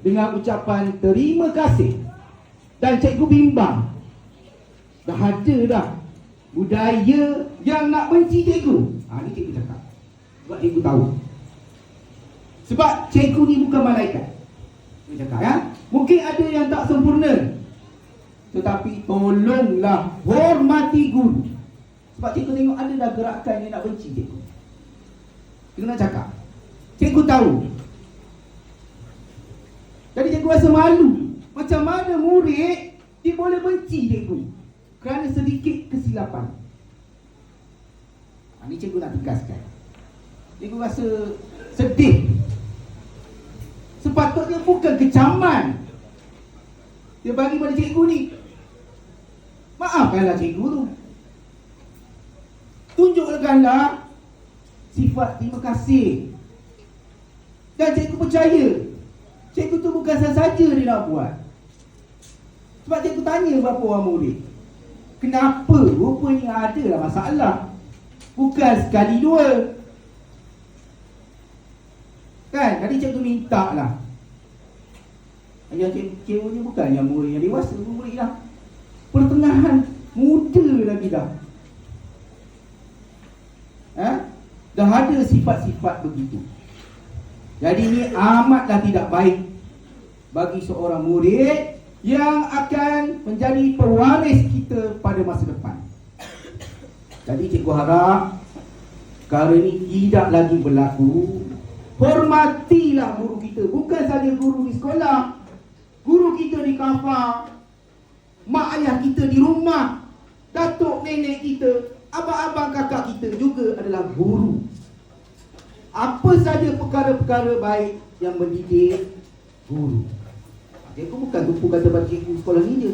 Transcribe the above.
dengan ucapan terima kasih dan cikgu bimbang. Dah ada dah budaya yang nak benci cikgu. Ha, ni cikgu cakap. Sebab cikgu tahu. Sebab cikgu ni bukan malaikat. Cikgu cakap ya. Mungkin ada yang tak sempurna. Tetapi tolonglah hormati guru. Sebab cikgu tengok ada dah gerakan yang nak benci cikgu. Cikgu nak cakap. Cikgu tahu. Rasa malu. Macam mana murid dia boleh benci cikgu kerana sedikit kesilapan. Ha, ni cikgu nak tegaskan. Cikgu rasa sedih. Sepatutnya bukan kecaman. Dia bagi pada cikgu ni. Maafkanlah cikgu tu. Tunjukkanlah sifat terima kasih. Dan cikgu percaya. Cikgu tu bukan sahaja dia nak buat. Sebab cikgu tanya beberapa orang murid. Kenapa rupanya ada lah masalah. Bukan sekali dua. Kan? Tadi cikgu minta lah. Yang cikgu ni bukan yang murid yang dewasa. Murid lah. Pertengahan muda lagi dah. Eh? Dah ada sifat-sifat begitu. Jadi ini amatlah tidak baik bagi seorang murid yang akan menjadi pewaris kita pada masa depan. Jadi cikgu harap perkara ini tidak lagi berlaku. Hormatilah guru kita. Bukan saja guru di sekolah. Guru kita di kafar. Mak ayah kita di rumah. Datuk nenek kita. Abang-abang kakak kita juga adalah guru. Apa saja perkara-perkara baik yang mendidik guru. Cikgu bukan tumpu kata pada cikgu sekolah ni je.